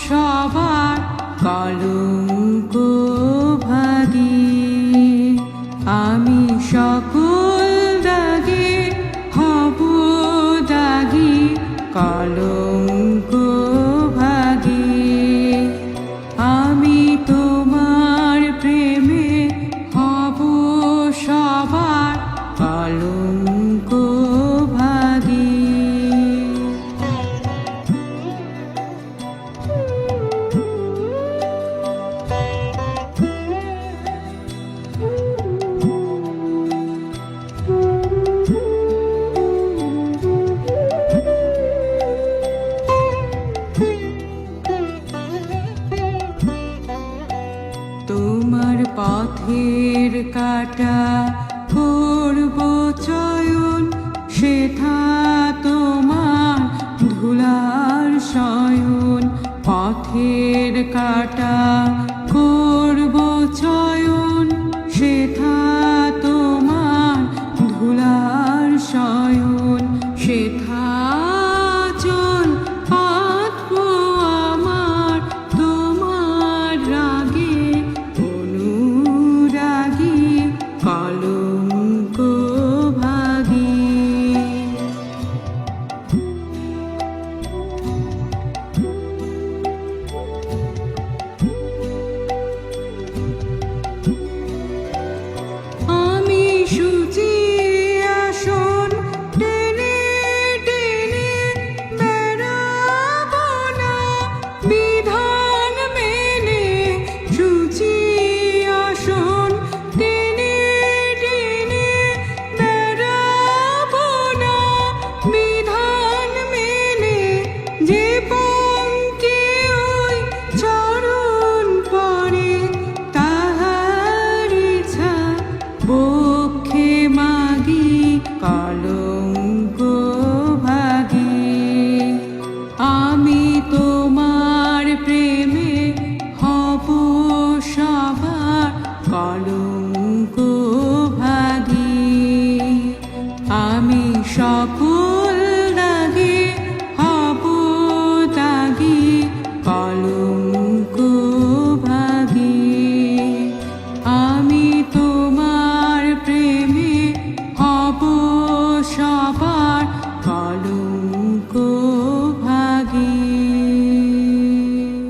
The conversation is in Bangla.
সবার কলঙ্ক ভাগি আমি সকল দাগে হব দাগি কলঙ্ক পথের কাটা করব চয়ন সেথা তোমার ধুলার শয়ন। পথের কাটা